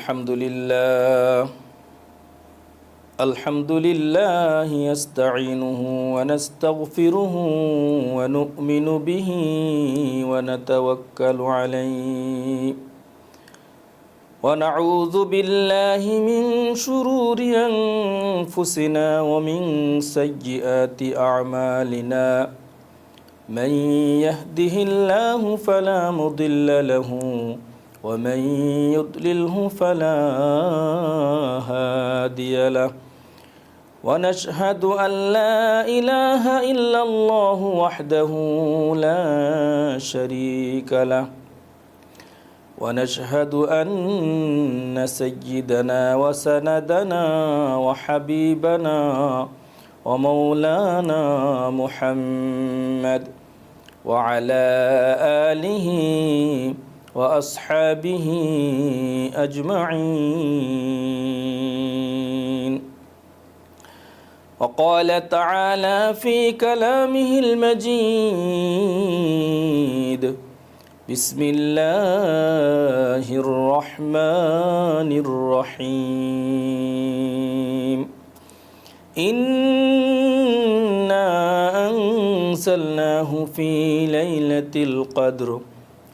الحمد لله الحمد لله يستعينه ونستغفره ونؤمن به ونتوكل عليه ونعوذ بالله من شرور أنفسنا ومن سيئات أعمالنا من يهده الله فلا مضل له ومن يضلله فلا هادي له. ونشهد أن لا إله إلا الله وحده لا شريك له. ونشهد أن سيدنا وسندنا وحبيبنا ومولانا محمد وعلى آله وأصحابه أجمعين. وقال تعالى في كلامه المجيد بسم الله الرحمن الرحيم. إنا أنزلناه في ليلة القدر.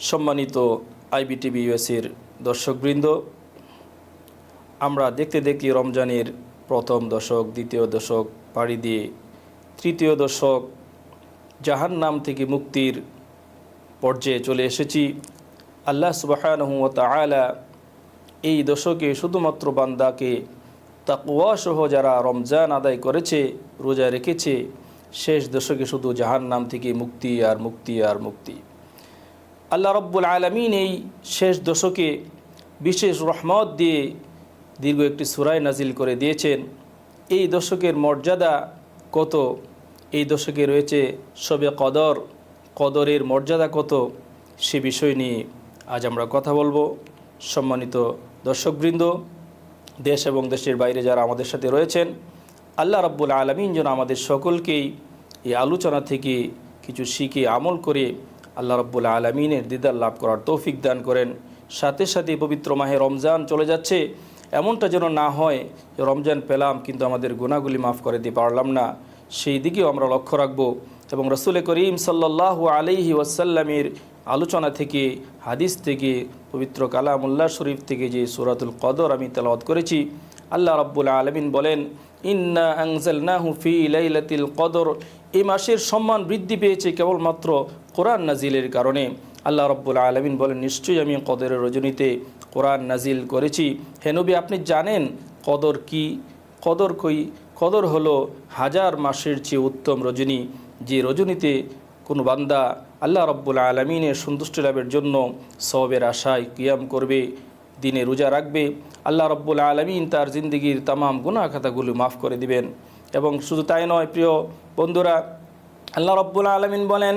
সম্মানিত আইবিটিভি ইউএসের দর্শকবৃন্দ, আমরা দেখতে দেখতে রমজানের প্রথম দশক, দ্বিতীয় দশক, পাড়ি দিয়ে তৃতীয় দশক জাহান নাম থেকে মুক্তির পর্যায়ে চলে এসেছি। আল্লাহ সুবাহানহু তালা এই দশকে শুধুমাত্র বান্দাকে তাকুয়াসহ যারা রমজান আদায় করেছে, রোজা রেখেছে, শেষ দশকে শুধু জাহান নাম থেকে মুক্তি আর মুক্তি আর মুক্তি। আল্লাহ রব্বুল আলমিন এই শেষ দশকে বিশেষ রহমত দিয়ে দীর্ঘ একটি সুরায় নাজিল করে দিয়েছেন। এই দশকের মর্যাদা কত? এই দশকে রয়েছে সবে কদর। কদরের মর্যাদা কত? সে বিষয় নিয়ে আজ আমরা কথা বলব। সম্মানিত দর্শকবৃন্দ, দেশ এবং দেশের বাইরে যারা আমাদের সাথে রয়েছেন, আল্লাহ রব্বুল আলমিন যেন আমাদের সকলকেই এই আলোচনা থেকে কিছু শিখে আমল করে আল্লাহ রব্বুল আলমিনের দিদার লাভ করার তৌফিক দান করেন। সাথে সাথে পবিত্র মাহে রমজান চলে যাচ্ছে। এমনটা যেন না হয়, রমজান পেলাম কিন্তু আমাদের গুণাগুলি মাফ করে দিতে পারলাম না। সেই দিকেও আমরা লক্ষ্য রাখব এবং রসুল করিম সাল্লাহ আলহি ওয়াসাল্লামের আলোচনা থেকে, হাদিস থেকে, পবিত্র কালামুল্লাহ শরীফ থেকে যে সুরাতুল কদর আমি তেলাওয়াত করেছি, আল্লাহ রব্বুল আলমিন বলেন, ইন্না আংজালনাহু ফি লাইলাতিল কদর। এই মাসের সম্মান বৃদ্ধি পেয়েছে কেবলমাত্র কোরআন নাজিলের কারণে আল্লাহ রব্বুল আলমিন বলেন, নিশ্চয়ই আমি কদরের রজনীতে কোরআন নাজিল করেছি। হেনবি আপনি জানেন কদর কি? কদর কই? কদর হলো হাজার মাসের চেয়ে উত্তম রজনী, যে রজনীতে কোনো বান্দা আল্লাহ রব্বুল আলমিনের সন্তুষ্টি লাভের জন্য সবের আশায় কিয়াম করবে, দিনে রোজা রাখবে। আল্লাহ রব্বুল আলমিন তার জিন্দগির তামাম গুণা খাতাগুলো মাফ করে দিবেন। এবং শুধু তাই নয়, প্রিয় বন্ধুরা, আল্লাহ রব্বুল আলমিন বলেন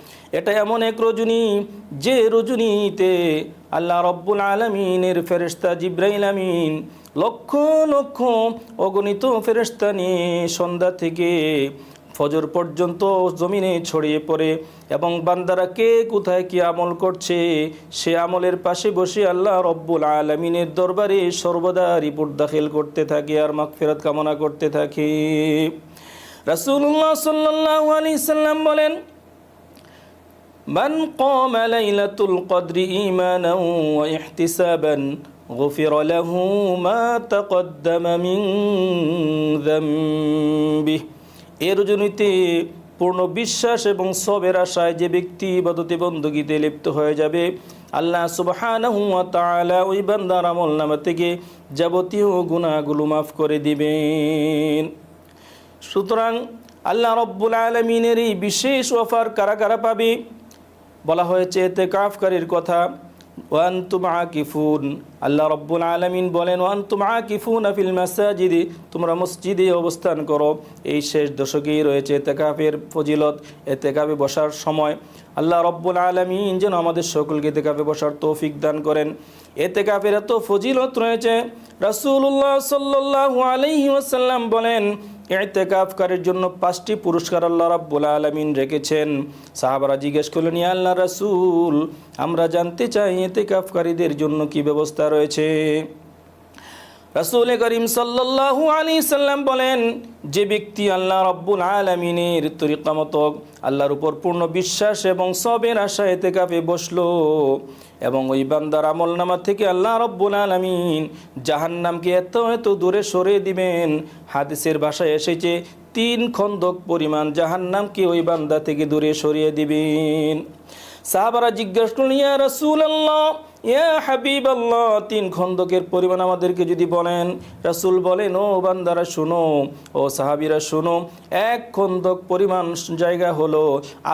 এটা এমন এক রজনী, যে রজনীতে আল্লাহ রব্বুল আলমিনের ফেরেস্তা জিব্রাইল আমিন লক্ষ লক্ষ অগণিত ফেরেস্তা নিয়ে সন্ধ্যা থেকে ফজর পর্যন্ত জমিনে ছড়িয়ে পড়ে এবং বান্দারা কে কোথায় কি আমল করছে, সে আমলের পাশে বসে আল্লাহ রব্বুল আলমিনের দরবারে সর্বদা রিপোর্ট দাখিল করতে থাকে আর মাগফিরাত কামনা করতে থাকে। রাসূলুল্লাহ সাল্লাল্লাহু আলাইহি সাল্লাম বলেন من قام ليلة القدر إيمانا واحتسابا غفر له ما تقدم من ذنبه এর জনিতে পূর্ণ বিশ্বাস এবং সবের আশায় যে ব্যক্তি ইবাদতে বন্দগীতে লিপ্ত হয়ে যাবে আল্লাহ সুবহানাহু ওয়া তাআলা ওই বান্দার আমল নামা থেকে যাবতীয় গুনাহগুলো মাফ করে দিবেন সুতরাং আল্লাহ রব্বুল আলমিনের এই বিশেষ অফার কারা কারা পাবে বলা হয়েছে এতে কাফকারীর কথা ওয়ান তুমা আকিফুন। আল্লাহ রব্বুল আলমিন বলেন ওয়ান তুম আকিফুন আফিল মাসাজিদি তোমরা মসজিদে অবস্থান করো। এই শেষ দশকেই রয়েছে এতেকাফের ফজিলত, এতেকাফে বসার সময়। আল্লাহ রব্বুল আলমিন যেন আমাদের সকলকে এতেকাফে বসার তৌফিক দান করেন। এতেকাফের এত ফজিলত রয়েছে, রাসূলুল্লাহ সাল্লাল্লাহু আলাইহি ওয়াসাল্লাম বলেন, এতেকাফকারের জন্য পাঁচটি পুরস্কার আল্লাহ রাব্বুল আলামিন রেখেছেন। সাহাবারা জিজ্ঞেস করলেন, ইয়া আল্লাহ রাসূল, আমরা জানতে চাই এতেকাফকারীদের জন্য কি ব্যবস্থা রয়েছে। রাসূল করিম সাল্লাল্লাহু আলাইহি সাল্লাম বলেন, যে ব্যক্তি আল্লাহ রাব্বুল আলামিনের তরিকা মতো আল্লাহর উপর পূর্ণ বিশ্বাস এবং সবের আশা এতেকাফে বসল এবং ওই বান্দার আমল নামা থেকে আল্লাহ রব্বুল আলমিন জাহান্নামকে এত এত দূরে সরিয়ে দিবেন। হাদিসের ভাষায় এসেছে, তিন খন্দক পরিমাণ জাহান্নামকে ওই বান্দা থেকে দূরে সরিয়ে দিবেন। সাহাবারা জিজ্ঞাসা রাসূল আল্লাহ ইয়া হাবিব আল্লাহ তিন খন্দকের পরিমাণ আমাদেরকে যদি বলেন, রাসূল বলেন, ও বান্দারা, শুনো, ও সাহাবিরা, শুনো, এক খন্দক পরিমাণ জায়গা হলো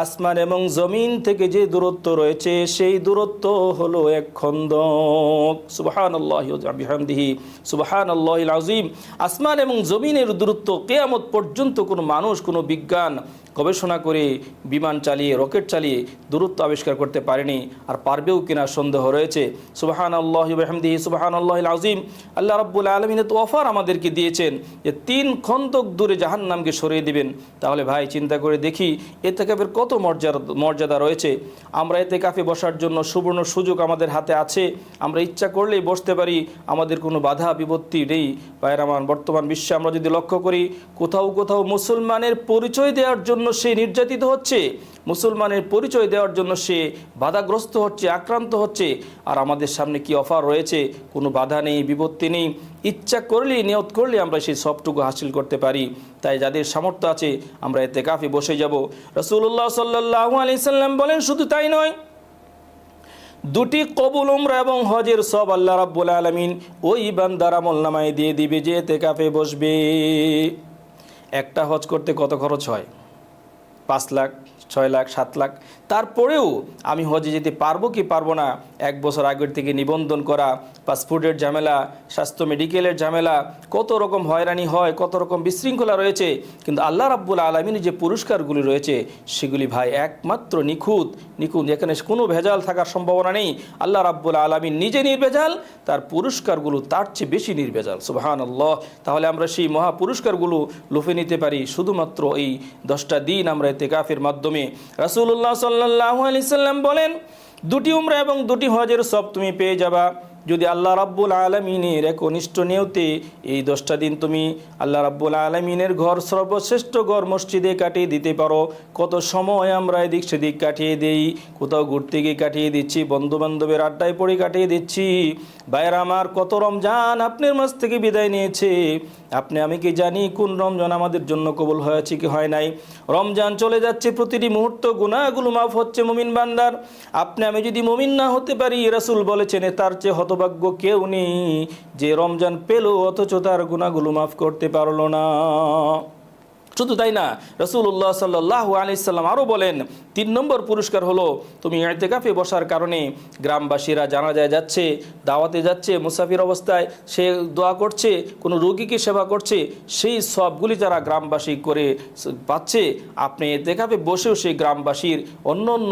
আসমান এবং জমিন থেকে যে দূরত্ব রয়েছে, সেই দূরত্ব হলো এক খন্দক। সুবহান আল্লাহ বিহামদিহি সুবহান আল্লাহ আজিম আসমান এবং জমিনের দূরত্ব কেয়ামত পর্যন্ত কোনো মানুষ, কোনো বিজ্ঞান গবেষণা করে বিমান চালিয়ে, রকেট চালিয়ে দূরত্ব আবিষ্কার করতে পারেনি আর পারবেও কিনা সন্দেহ রয়েছে। সুবাহান আল্লাহ রহমদি সুবাহান আল্লাহ আজিম আল্লাহ রাব্বুল আলমিনে তো অফার আমাদেরকে দিয়েছেন যে তিন খন্দক দূরে জাহান্নামকে সরিয়ে দিবেন। তাহলে ভাই, চিন্তা করে দেখি এতে কাপের কত মর্যাদা মর্যাদা রয়েছে। আমরা এতে কাফে বসার জন্য সুবর্ণ সুযোগ আমাদের হাতে আছে। আমরা ইচ্ছা করলেই বসতে পারি, আমাদের কোনো বাধা বিপত্তি নেই। পায়রামান বর্তমান বিশ্বে আমরা যদি লক্ষ্য করি, কোথাও কোথাও মুসলমানের পরিচয় দেওয়ার জন্য সে নির্যাতিত হচ্ছে। মুসলমানের পরিচয় দেওয়ার জন্য সে বাধাগ্রস্ত হচ্ছে, আক্রান্ত হচ্ছে। আর আমাদের সামনে কি অফার রয়েছে? কোনো বাধা নেই, বিপত্তি নেই। ইচ্ছা করলেই, নিয়ত করলে আমরা সেই সবটুকু হাসিল করতে পারি। তাই যাদের সামর্থ্য আছে, আমরা এতে কাফে বসে যাব। রসুল্লাহ সাল্লাহ আলি সাল্লাম বলেন, শুধু তাই নয়, দুটি কবুল, উমরা এবং হজের সব আল্লাহ রাব্বুল আলমিন ওই বান্দার আমল নামায় দিয়ে দিবে যে এতে কাফে বসবে। একটা হজ করতে কত খরচ হয়? পাঁচ লাখ, ছয় লাখ, সাত লাখ। তারপরেও আমি হজে যেতে পারব কি পারব না, এক বছর আগের থেকে নিবন্ধন করা পাসপোর্টের ঝামেলা, স্বাস্থ্য মেডিকেলের ঝামেলা, কত রকম হয়রানি হয়, কত রকম বিশৃঙ্খলা রয়েছে, কিন্তু আল্লাহ রাব্বুল আলমিনের যে পুরস্কারগুলি রয়েছে, সেগুলি ভাই একমাত্র নিখুঁত। নিখুঁত এখানে কোনো ভেজাল থাকার সম্ভাবনা নেই। আল্লাহ রাব্বুল আলমিন নিজে নির্ভেজাল, তার পুরস্কারগুলো তার চেয়ে বেশি নির্ভেজাল। সুবাহান আল্লাহ তাহলে আমরা সেই মহা পুরস্কারগুলো লুফে নিতে পারি। শুধুমাত্র এই দশটা দিন আমরা এতে কাফের মাধ্যমে। রাসুল্লাহ সাল্লাহ আলি সাল্লাম বলেন, দুটি উমরা এবং দুটি হজের সব তুমি পেয়ে যাবা। যদি আল্লাহ রাব্বুল আলমিনের এক অনিষ্ট নিয়তে এই দশটা দিন তুমি আল্লাহ রাব্বুল আলমিনের ঘর সর্বশ্রেষ্ঠ ঘর মসজিদে কাটিয়ে দিতে পারো। কত সময় আমরা এদিক সেদিক কাটিয়ে দেই, কোথাও ঘুরতে গিয়ে কাটিয়ে দিচ্ছি, বন্ধুবান্ধবের আড্ডায় পড়ে কাটিয়ে দিচ্ছি। বাইরে আমার, কত রমজান আপনার মাছ থেকে বিদায় নিয়েছে। আপনি, আমি কি জানি কোন রমজান আমাদের জন্য কবুল হয়েছে কি হয় নাই? রমজান চলে যাচ্ছে, প্রতিটি মুহূর্ত গুণাগুলো মাফ হচ্ছে মুমিন বান্দার। আপনি, আমি যদি মুমিন না হতে পারি, রাসুল বলেছেন তার চেয়ে হতভাগ্য কেউ নেই যে রমজান পেল, অথচ তার গুণাগুলো মাফ করতে পারল না। শুধু তাই না রসুল্লাহ সাল্লাহ আলিয়াল্লাম আরও বলেন, তিন নম্বর পুরস্কার হলো তুমি এতেকাফে বসার কারণে গ্রামবাসীরা জানা যায় যাচ্ছে, দাওয়াতে যাচ্ছে, মুসাফির অবস্থায় সে দোয়া করছে, কোনো রোগীকে সেবা করছে, সেই সবগুলি যারা গ্রামবাসী করে পাচ্ছে, আপনি এতেকাফে বসেও সেই গ্রামবাসীর অন্য অন্য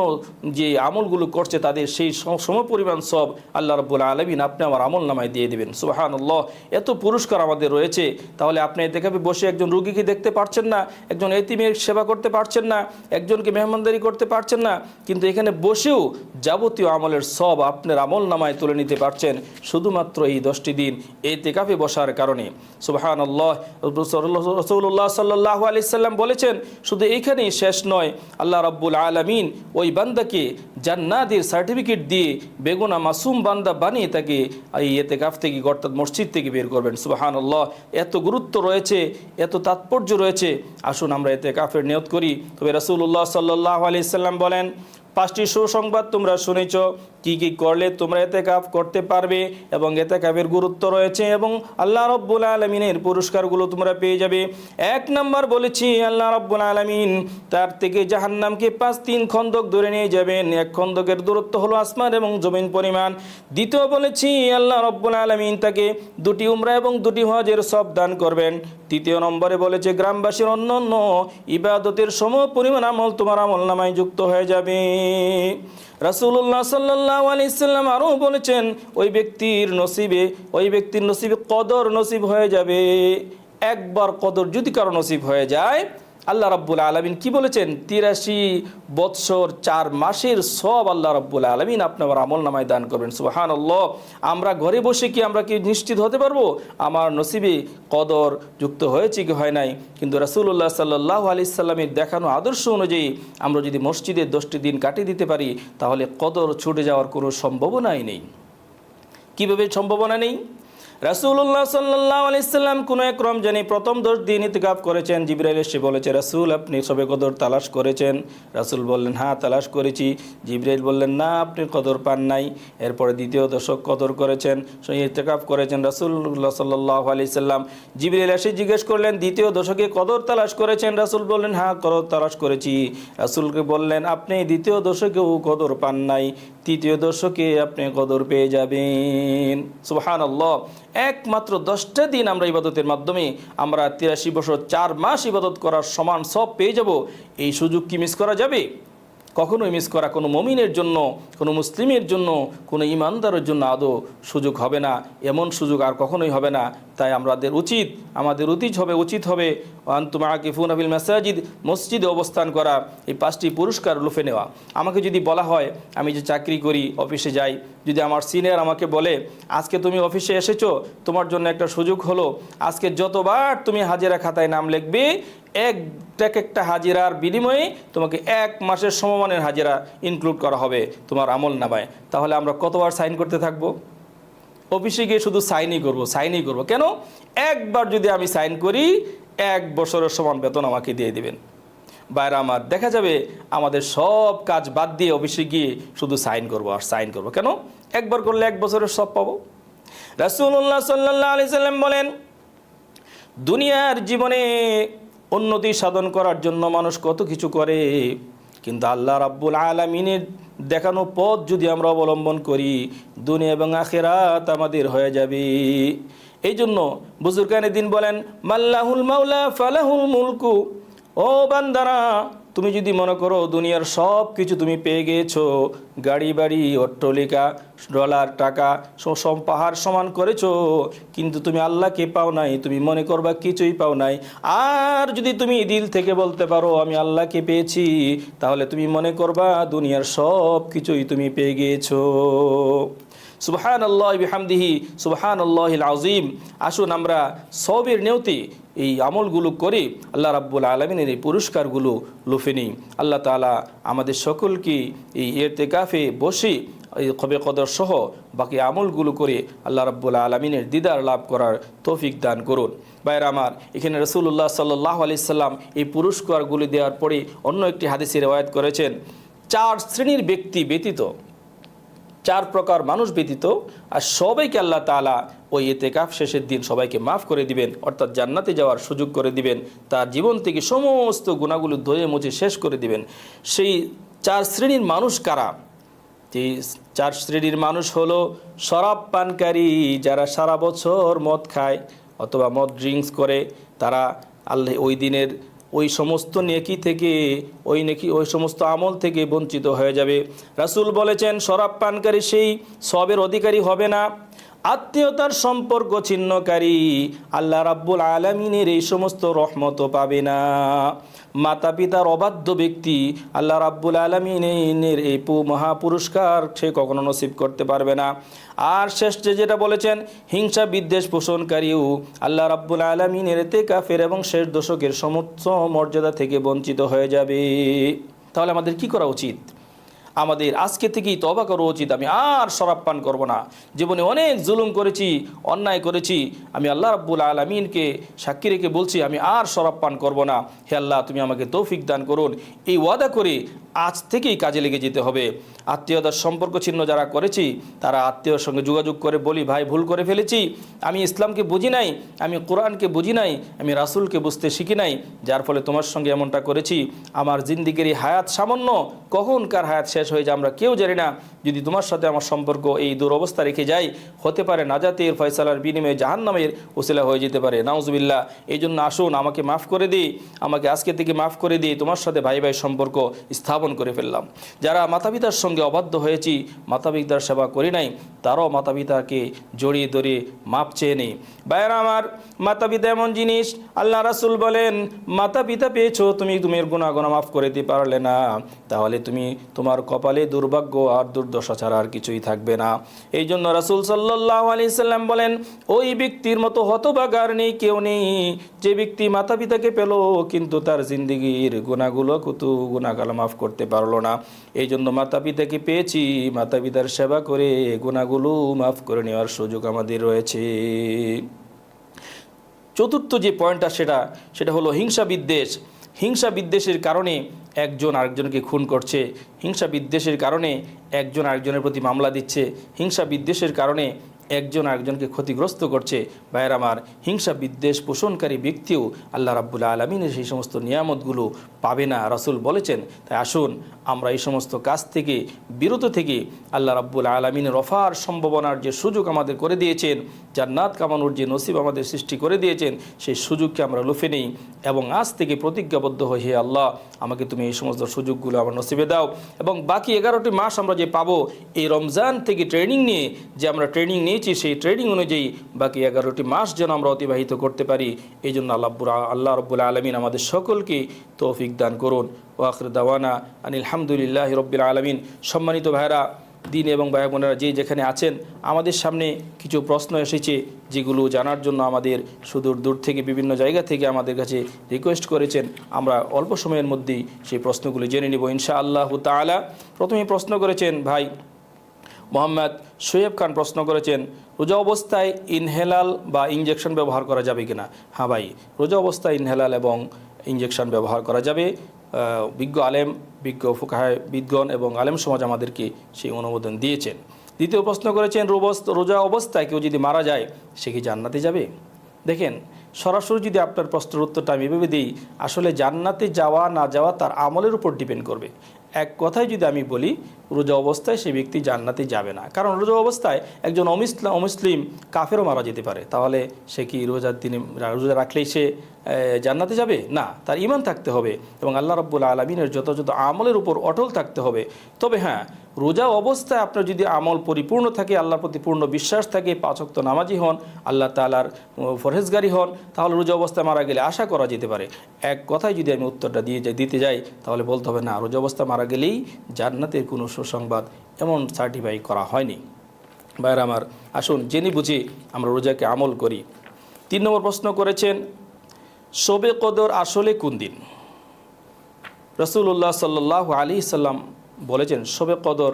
যে আমলগুলো করছে তাদের সেই সম পরিমাণ সব আল্লাহ রব্বুল আলমিন আপনি আমার আমল নামায় দিয়ে দেবেন। সুবাহান্লাহ এত পুরস্কার আমাদের রয়েছে, তাহলে আপনি এতেকাফে বসে একজন রোগীকে দেখতে পারছেন না না, একজন এতিমের সেবা করতে পারছেন না, একজনকে মেহমানদারি করতে পারছেন না, কিন্তু এখানে বসেও যাবতীয় আমলের সব আপনার আমল নামায় তুলে নিতে পারছেন শুধুমাত্র এই দশটি দিন এই তেকাফে বসার কারণে। সুবাহান আল্লাহ রসৌল্লাহ সাল্লাহ আলি সাল্লাম বলেছেন, শুধু এইখানেই শেষ নয়, আল্লাহ রাব্বুল আলমিন ওই বান্দাকে জান্নাতের সার্টিফিকেট দিয়ে বেগুনা মাসুম বান্দা বানিয়ে তাকে এই এতে কাফ থেকে, অর্থাৎ মসজিদ থেকে বের করবেন। সুবাহান আল্লাহ এত গুরুত্ব রয়েছে, এত তাৎপর্য রয়েছে আসুন আমরা এতে কাফের নিয়ত করি। তবে রসুল্লাহ সাল্লাহ আলি সাল্লাম বলেন, পাঁচটি সুসংবাদ তোমরা শুনেছ। কি কি করলে তোমরা এতে কাপ করতে পারবে এবং এতে কাপের গুরুত্ব রয়েছে এবং আল্লাহ রব্বুল আলমিনের পুরস্কারগুলো তোমরা পেয়ে যাবে। এক নম্বর বলেছি, আল্লাহ রব্বুল আলমিন তার থেকে জাহান্নামকে পাঁচ তিন খন্দক ধরে নিয়ে যাবেন। এক খন্দকের দূরত্ব হলো আসমান এবং জমিন পরিমাণ। দ্বিতীয় বলেছি, আল্লাহ রব্বুল আলমিন তাকে দুটি উমরা এবং দুটি হজের সব দান করবেন। তৃতীয় নম্বরে বলেছে, গ্রামবাসীর অন্য অন্য ইবাদতের সম পরিমাণ আমল তোমার আমল নামায় যুক্ত হয়ে যাবে। রাসুল্লাহ সাল্লাহ আলি ইসাল্লাম আরও বলেছেন, ওই ব্যক্তির নসিবে, ওই ব্যক্তির নসিবে কদর নসিব হয়ে যাবে। একবার কদর যদি কারও নসিব হয়ে যায় আল্লাহ রাব্বুল আলমিন কি বলেছেন? তিরাশি বৎসর চার মাসের সব আল্লাহ রাব্বুল আলমিন আপনার আমল নামায় দান করবেন। সুবাহান আল্লাহ আমরা ঘরে বসে কি আমরা কি নিশ্চিত হতে পারব? আমার নসিবে কদর যুক্ত হয়েছে কি হয় নাই? কিন্তু রাসুল্লাহ সাল্লাহ আলি সাল্লামের দেখানো আদর্শ অনুযায়ী আমরা যদি মসজিদের দশটি দিন কাটিয়ে দিতে পারি, তাহলে কদর ছুটে যাওয়ার কোনো সম্ভাবনাই নেই। কীভাবে সম্ভাবনা নেই? রাসুল্লাহ সাল্লাহ আলাইসাল্লাম কোনো এক রমজানে প্রথম দশ দিন ইতিকাফ করেছেন। জিব্রাইল এসে বলেছে, রাসুল, আপনি সবে কদর তালাশ করেছেন। রাসুল বললেন হ্যাঁ তালাশ করেছি। জিব্রাইল বললেন, না, আপনি কদর পান নাই। এরপরে দ্বিতীয় দশক কদর করেছেন ইতিকাফ করেছেন রাসুল্লাহ সাল্লাহ আলাইসাল্লাম জিব্রাইল এসে জিজ্ঞেস করলেন, দ্বিতীয় দশকে কদর তালাশ করেছেন? রাসুল বললেন হ্যাঁ কদর তালাশ করেছি। রাসুলকে বললেন, আপনি দ্বিতীয় দশকেও কদর পান নাই। তৃতীয় দশকে আপনি কদর পেয়ে যাবেন। সুহান একমাত্র দশটা দিন আমরা ইবাদতের মাধ্যমে আমরা তিরাশি বছর চার মাস ইবাদত করার সমান সব পেয়ে যাব। এই সুযোগ কি মিস করা যাবে? কখনোই মিস করা কোনো মমিনের জন্য, কোনো মুসলিমের জন্য, কোনো ইমানদারের জন্য আদৌ সুযোগ হবে না। এমন সুযোগ আর কখনোই হবে না। তাই আমাদের উচিত আমাদের উচিত হবে উচিত হবে আন্তুমা কিফুন আবিল মাসাজিদ, মসজিদে অবস্থান করা, এই পাঁচটি পুরস্কার লুফে নেওয়া। আমাকে যদি বলা হয়, আমি যে চাকরি করি, অফিসে যাই যদি আমার সিনিয়র আমাকে বলে, আজকে তুমি অফিসে এসেছ, তোমার জন্য একটা সুযোগ হলো, আজকে যতবার তুমি হাজিরা খাতায় নাম লিখবে এক এক একটা হাজিরার বিনিময়ে তোমাকে এক মাসের সমমানের হাজিরা ইনক্লুড করা হবে তোমার আমল নামায়। তাহলে আমরা কতবার সাইন করতে থাকব? অফিসে গিয়ে শুধু সাইনই করব সাইনই করব। কেন? একবার যদি আমি সাইন করি, এক বছরের সমান বেতন আমাকে দিয়ে দিবেন। বাইরে আমার, দেখা যাবে আমাদের সব কাজ বাদ দিয়ে অফিসে গিয়ে শুধু সাইন করব আর সাইন করব। কেন? একবার করলে এক বছরের সব পাবো। রাসুল্লাহ সাল্লাহ আলি সাল্লাম বলেন, দুনিয়ার জীবনে উন্নতি সাধন করার জন্য মানুষ কত কিছু করে, কিন্তু আল্লাহ রাব্বুল আলমিনের দেখানো পথ যদি আমরা অবলম্বন করি, দুনিয়া এবং আখেরাত আমাদের হয়ে যাবে। এই জন্য বুজুরকানে দিন বলেন, মাল্লাহুল মাওলা, ফালাহুল মুলকু। ও বান্দারা তুমি যদি মনে করো দুনিয়ার সব কিছু তুমি পেয়ে গিয়েছো গাড়ি, বাড়ি, অট্টলিকা, ডলার, টাকা, সব পাহাড় সমান করেছ, কিন্তু তুমি আল্লাহকে পাও নাই, তুমি মনে করবা কিছুই পাও নাই। আর যদি তুমি দিল থেকে বলতে পারো, আমি আল্লাহকে পেয়েছি তাহলে তুমি মনে করবা দুনিয়ার সব কিছুই তুমি পেয়ে গিয়েছো সুবহান আল্লাহ বিহামদিহি সুবহান আল্লাহ আজিম আসুন আমরা সবের নেওতে এই আমলগুলো করে। আল্লাহ রাব্বুল আলমিনের এই পুরস্কারগুলো লুফে নিই। আল্লাহ তালা আমাদের সকলকে এই এতেকাফে বসে, এই কবে কদর সহ বাকি আমলগুলো করে আল্লাহ রাব্বুল আলমিনের দিদার লাভ করার তৌফিক দান করুন। বাইরে আমার, এখানে রসুল্লাহ সাল্লাহ আলি সাল্লাম এই পুরস্কারগুলি দেওয়ার পরে অন্য একটি হাদিসে রেওয়ায়ত করেছেন, চার শ্রেণির ব্যক্তি ব্যতীত চার প্রকার মানুষ ব্যতীত আর সবাইকে আল্লাহ তালা ওই এতেকাফ শেষের দিন সবাইকে মাফ করে দিবেন, অর্থাৎ জান্নাতে যাওয়ার সুযোগ করে দিবেন, তার জীবন থেকে সমস্ত গুণাগুলো ধয়ে মুছে শেষ করে দিবেন। সেই চার শ্রেণির মানুষ কারা? এই চার শ্রেণির মানুষ হলো শরাব পানকারী, যারা সারা বছর মদ খায় অথবা মদ ড্রিঙ্কস করে, তারা আল্লাহ ওই দিনের ওই সমস্ত নেকি থেকে, ওই নেকি, ওই সমস্ত আমল থেকে বঞ্চিত হয়ে যাবে। রাসুল বলেছেন, শরাব পানকারী সেই সবের অধিকারী হবে না। আত্মীয়তার সম্পর্ক ছিন্নকারী, আল্লাহ রাব্বুল আলমিনের এই সমস্ত রহমত পাবে না। মাতা পিতার অবাধ্য ব্যক্তি আল্লাহ রাব্বুল আলমিনের এই মহাপুরস্কার সে কখনো নসিব করতে পারবে না। আর শেষ যেটা বলেছেন, হিংসা বিদ্বেষ পোষণকারীও আল্লাহ রাব্বুল আলমিনের এতে কাফের এবং শেষ দশকের সমস্ত মর্যাদা থেকে বঞ্চিত হয়ে যাবে। তাহলে আমাদের কি করা উচিত? আমাদের আজকে থেকেই তবা করা উচিত। আমি আর শরাব পান করব না। জীবনে অনেক জুলুম করেছি, অন্যায় করেছি। আমি আল্লাহ রাব্বুল আলমিনকে সাক্ষী রেখে বলছি, আমি আর শরাব পান করব না। হে আল্লাহ, তুমি আমাকে তৌফিক দান করুন। এই ওয়াদা করে আজ থেকেই কাজে লেগে যেতে হবে। আত্মীয়তার সম্পর্ক ছিন্ন যারা করেছি, তারা আত্মীয়র সঙ্গে যোগাযোগ করে বলি, ভাই, ভুল করে ফেলেছি। আমি ইসলামকে বুঝি নাই, আমি কোরআনকে বুঝি নাই, আমি রাসূলকে বুঝতে শিখি নাই। যার ফলে তোমার সঙ্গে এমনটা করেছি। আমার জিন্দিগির হায়াত সামান্য, কখন কার হায়াত শেষ হয়ে যায়, আমরা কেউ জানি না। যদি তোমার সাথে আমার সম্পর্ক এই দুরবস্থা রেখে যাই হতে পারে নাজাতের ফয়সালার বিনিময়ে জাহান্নামের ওসিলা হয়ে যেতে পারে। নাউজবিল্লা এই জন্য আসুন, আমাকে মাফ করে দিই, আমাকে আজকে থেকে মাফ করে দিই, তোমার সাথে ভাই ভাই সম্পর্ক স্থাপন করে ফেললাম। যারা মাতা পিতার সঙ্গে অবাধ্য হয়েছি মাতা পিতার সেবা করি নাই, তারাও মাতা পিতাকে জড়িয়ে ধরে মাপ চেয়ে নেই। ভাইয়েরা আমার মাতা পিতা এমন জিনিস, আল্লাহ রাসুল বলেন, মাতা পিতা পেয়েছ, তুমি তুমি গুণাগুণা মাফ করে দিতে পারলে না। তাহলে তুমি তোমার কপালে দুর্ভাগ্য আর দুর্দশা ছাড়া আর কিছুই থাকবে না। এই জন্য রাসুল সাল্লাহ আলি সাল্লাম বলেন, ওই ব্যক্তির মতো হতবাগার নেই, কেউ নেই। যে ব্যক্তি মাতা পিতাকে পেল, কিন্তু তার জিন্দিগির গুণাগুলো কুতু গুণাগাল মাফ করতে পারল না। এই জন্য মাতা পিতাকে পেয়েছি, মাতা পিতার সেবা করে গুণাগুলো মাফ করে নেওয়ার সুযোগ আমাদের রয়েছে। চতুর্থ যে পয়েন্টটা সেটা সেটা হলো হিংসা বিদ্বেষ। হিংসা বিদ্বেষের কারণে একজন আরেকজনকে খুন করছে। হিংসা বিদ্বেষের কারণে একজন আরেকজনের প্রতি মামলা দিচ্ছে। হিংসা বিদ্বেষের কারণে একজন আরেকজনকে ক্ষতিগ্রস্ত করছে। ভাইয়ের আমার হিংসা বিদ্বেষ পোষণকারী ব্যক্তিও আল্লাহ রাব্বুল আলমিনের সেই সমস্ত নিয়ামতগুলো পাবে না, রাসুল বলেছেন। তাই আসুন, আমরা এই সমস্ত কাজ থেকে, বিরত থেকে আল্লাহ রাব্বুল আলমিনের অফার সম্ভাবনার যে সুযোগ আমাদের করে দিয়েছেন, জান্নাত কামানোর যে নসিব আমাদের সৃষ্টি করে দিয়েছেন, সেই সুযোগকে আমরা লুফে নেই এবং আজ থেকে প্রতিজ্ঞাবদ্ধ হই হে আল্লাহ, আমাকে তুমি এই সমস্ত সুযোগগুলো আমার নসিবে দাও। এবং বাকি এগারোটি মাস আমরা যে পাবো, এই রমজান থেকে ট্রেনিং নিয়ে, যে আমরা ট্রেনিং নিয়েছি, সেই ট্রেডিং অনুযায়ী বাকি এগারোটি মাস যেন আমরা অতিবাহিত করতে পারি। এই জন্য আল্লাহ আল্লাহ রব্বুল আলমিন আমাদের সকলকে তৌফিক দান করুন। ওয়াখর দাওয়ানা আনিল হামদুলিল্লাহ রব্বিল আলমিন। সম্মানিত ভাইরা দিন এবং ভাই বোনেরা যে যেখানে আছেন, আমাদের সামনে কিছু প্রশ্ন এসেছে, যেগুলো জানার জন্য আমাদের সুদূর দূর থেকে বিভিন্ন জায়গা থেকে আমাদের কাছে রিকোয়েস্ট করেছেন। আমরা অল্প সময়ের মধ্যেই সেই প্রশ্নগুলো জেনে নেব ইনশা আল্লাহ তালা প্রথমে প্রশ্ন করেছেন, ভাই মোহাম্মদ শোয়েব খান প্রশ্ন করেছেন, রোজা অবস্থায় ইনহেলাল বা ইঞ্জেকশন ব্যবহার করা যাবে কিনা? হ্যাঁ ভাই, রোজা অবস্থায় ইনহেলাল এবং ইঞ্জেকশন ব্যবহার করা যাবে। বিজ্ঞ আলেম, বিজ্ঞ ফুকাহায় বিদগণ এবং আলেম সমাজ আমাদেরকে সেই অনুমোদন দিয়েছেন। দ্বিতীয় প্রশ্ন করেছেন রোজা অবস্থায় কেউ যদি মারা যায়, সে কি জান্নাতে যাবে? দেখেন, সরাসরি যদি আপনার প্রশ্নের উত্তরটা আমি ভেবে দিই, আসলে জান্নাতে যাওয়া না যাওয়া তার আমলের উপর ডিপেন্ড করবে। এক কথায় যদি আমি বলি, রোজা অবস্থায় সে ব্যক্তি জান্নাতে যাবে না। কারণ রোজা অবস্থায় একজন অমিসলাম অমুসলিম কাফেরও মারা যেতে পারে। তাহলে সে কি রোজার দিনে, রোজা রাখলেই সে জান্নাতে যাবে? না, তার ইমান থাকতে হবে এবং আল্লাহ রব্বুল আলমিনের যথাযথ আমলের উপর অটল থাকতে হবে। তবে হ্যাঁ রোজা অবস্থায় আপনার যদি আমল পরিপূর্ণ থাকে, আল্লাহর প্রতি পূর্ণ বিশ্বাস থাকে পাচক্ত নামাজি হন, আল্লাহ তালার ফরহেজগারি হন, তাহলে রোজা অবস্থায় মারা গেলে আশা করা যেতে পারে। এক কথায় যদি আমি উত্তরটা দিয়ে যাই, দিতে যাই, তাহলে বলতে হবে না, রোজা অবস্থায় মারা গেলেই জান্নাতের কোনো সুসংবাদ এমন সার্টিফাই করা হয়নি। বাইরে আমার, আসুন জেনে বুঝে আমরা রোজাকে আমল করি। তিন নম্বর প্রশ্ন করেছেন শোবে কদর আসলে কোন দিন? রসুল্লাহ সাল্লাহ আলী সাল্লাম বলেছেন, শোবে কদর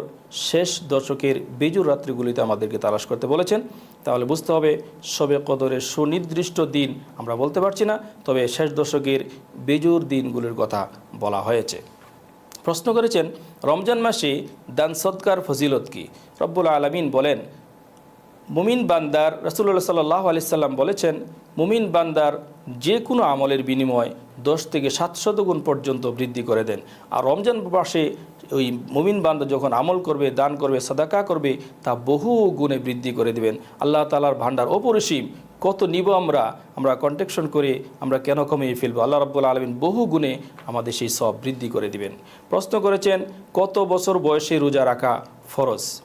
শেষ দশকের বেজুর রাত্রিগুলিতে আমাদেরকে তালাশ করতে বলেছেন। তাহলে বুঝতে হবে, শোবে কদরের সুনির্দিষ্ট দিন আমরা বলতে পারছি না, তবে শেষ দশকের বেজুর দিনগুলির কথা বলা হয়েছে। প্রশ্ন করেছেন, রমজান মাসে দান সৎকার ফজিলত কি? রব্বুল আলমিন বলেন, মুমিন বান্দার রসুল্লাহ সাল্লাহ আলি সাল্লাম বলেছেন মুমিন বান্দার যে কোনো আমলের বিনিময় দশ থেকে সাতশত গুণ পর্যন্ত বৃদ্ধি করে দেন। আর রমজান মাসে ওই মুমিন বান্দা যখন আমল করবে, দান করবে, সাদাকা করবে, তা বহু গুণে বৃদ্ধি করে দেবেন। আল্লাহ তালার ভাণ্ডার অপরিসীম। কত নিব আমরা? আমরা কন্টেকশন করে আমরা কেন কমিয়ে ফেলব? আল্লাহ রব্বুল আলমিন বহু গুণে আমাদের সেই সব বৃদ্ধি করে দিবেন। প্রশ্ন করেছেন, কত বছর বয়সে রোজা রাখা ফরজ?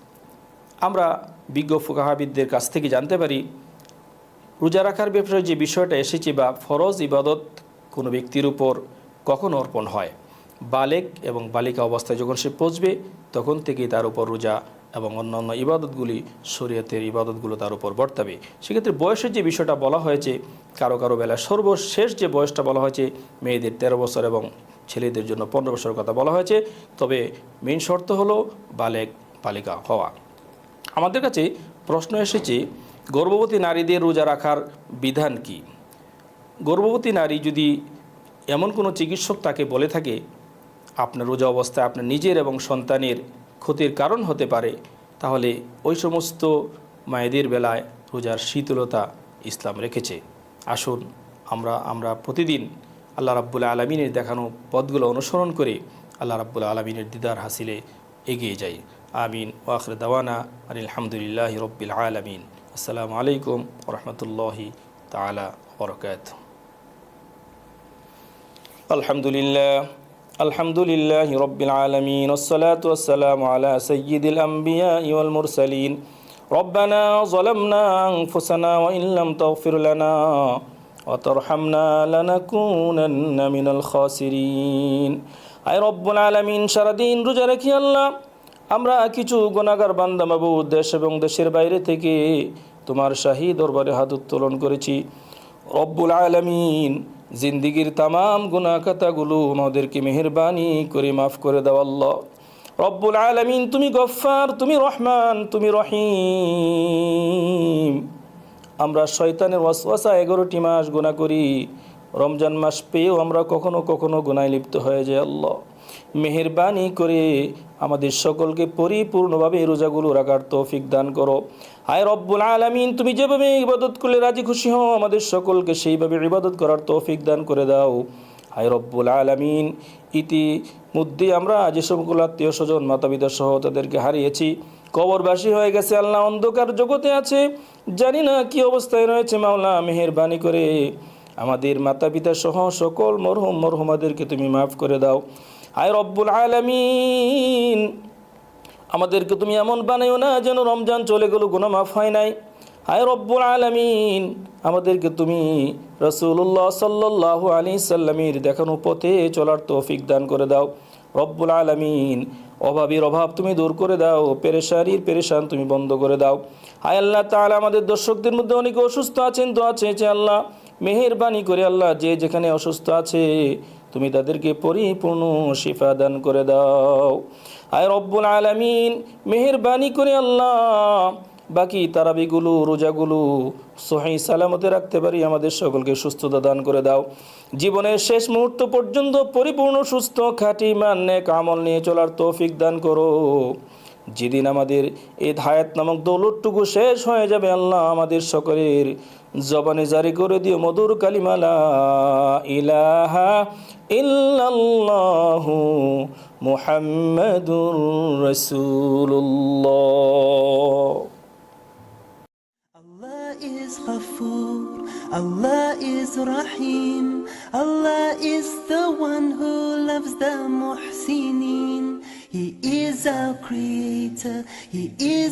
আমরা বিজ্ঞ ফুকাহাবিদদের কাছ থেকে জানতে পারি রোজা রাখার ব্যাপারে যে বিষয়টা এসেছে বা ফরজ ইবাদত কোনো ব্যক্তির উপর কখন অর্পণ হয়? বালেক এবং বালিকা অবস্থায় যখন সে পৌঁছবে, তখন থেকেই তার উপর রোজা এবং অন্যান্য ইবাদতগুলি শরীয়তের ইবাদতগুলো তার উপর বর্তাবে। সেক্ষেত্রে বয়সের যে বিষয়টা বলা হয়েছে, কারও কারও বেলা সর্বশেষ যে বয়সটা বলা হয়েছে, মেয়েদের তেরো বছর এবং ছেলেদের জন্য পনেরো বছরের কথা বলা হয়েছে। তবে মেন শর্ত হলো বালেক, বালিকা হওয়া। আমাদের কাছে প্রশ্ন এসেছে গর্ভবতী নারীদের রোজা রাখার বিধান কি? গর্ভবতী নারী যদি এমন কোনো চিকিৎসক তাকে বলে থাকে, আপনার রোজা অবস্থায় আপনার নিজের এবং সন্তানের ক্ষতির কারণ হতে পারে, তাহলে ওই সমস্ত মায়েদের বেলায় রোজার শীতলতা ইসলাম রেখেছে। আসুন, আমরা আমরা প্রতিদিন আল্লাহ রাব্বুল আলমিনের দেখানো পদগুলো অনুসরণ করে আল্লাহ রাব্বুল আলমিনের দিদার হাসিলে এগিয়ে যাই। আমিন। ওয়াখর দাওয়ানা আলহামদুলিল্লাহ রব্বিল আলমিন। আসসালামু আলাইকুম রহমতুল্লাহি তালা বরকাত الحمد لله الحمد لله رب العالمين والصلاة والسلام على سيد الأنبياء والمرسلين ربنا ظلمنا أنفسنا وإن لم تغفر لنا وترحمنا لنكونن من الخاسرين আয় রব্বুল আলমিন সারাদিন রোজা রাখি আল্লাহ আমরা কিছু গুণাগার বান্দা মাবুদ দেশ এবং দেশের বাইরে থেকে তোমার শাহী দরবারে হাত উত্তোলন করেছি। রব্বুল আলমিন জিন্দিগির তামাম গুণাকাতাগুলো আমাদেরকে মেহরবানি করে মাফ করে দাও আল্লাহ। রব্বুল আলমিন, তুমি গফার তুমি রহমান, তুমি রহিম। আমরা শয়তানের ওয়াসওয়াসা এগারোটি মাস গুণা করি। রমজান মাস পেয়েও আমরা কখনো কখনো গুনায় লিপ্ত হয়ে যাই আল্লাহ। মেহেরবানি করে আমাদের সকলকে পরিপূর্ণভাবে রোজাগুলো রাখার তৌফিক দান করো। আয় রব্বুল আলামিন, তুমি যেভাবে ইবাদত করলে রাজি খুশি হও, আমাদের সকলকে সেইভাবে ইবাদত করার তৌফিক দান করে দাও। হায় রব্বুল আলামিন, ইতিমধ্যে আমরা যে সকল আত্মীয় স্বজন মাতা পিতা সহ তাদেরকে হারিয়েছি, কবরবাসী হয়ে গেছে, আল্লাহ অন্ধকার জগতে আছে, জানি না কি অবস্থায় রয়েছে মাওলা মেহেরবানি করে। আমাদের মাতা পিতা সহ সকল মরহুম মরহুমাদেরকে তুমি মাফ করে দাও। আয় রব্বুল আলামিন। আমাদেরকে তুমি এমন বানাইও না যেন রমজান চলে গেল গুণা মাফ হয় নাই। আয় রব্বুল আলমিন। আমাদেরকে তুমি রসুল্লাহ সাল্লাহ আলী সাল্লামির দেখানো পথে চলার তৌফিক দান করে দাও। রব্বুল আলমিন, অভাবের অভাব তুমি দূর করে দাও, পেরেশানির পেরেশান তুমি বন্ধ করে দাও। আয় আল্লাহ তাহলে আমাদের দর্শকদের মধ্যে অনেকে অসুস্থ আছেন তো আছে আল্লাহ। মেহেরবানি করে আল্লাহ, যে যেখানে অসুস্থ আছে তুমি তাদেরকে পরিপূর্ণ শিফা দান করে দাও। আয় রব্বুল আলমিন, মেহেরবানি করে আল্লাহ। বাকি তারাবিগুলো, রোজাগুলো সহি সালামতে রাখতে পারি, আমাদের সকলকে সুস্থতা দান করে দাও। জীবনের শেষ মুহূর্ত পর্যন্ত পরিপূর্ণ, সুস্থ, খাঁটি, মান, নেক আমল নিয়ে চলার তৌফিক দান করো। যেদিন আমাদের এই ধায়াত নামক দৌলতটুকু শেষ হয়ে যাবে, আল্লাহ আমাদের সকলের জবানে জারি করে দিও মধুর কালিমালা ইলাহা ইল্লাল্লাহু মুহাম্মাদুর রাসূলুল্লাহ Allah is Ghafoor, Allah is Rahim, Allah is the one who loves the Muhsinin. He is our creator, He is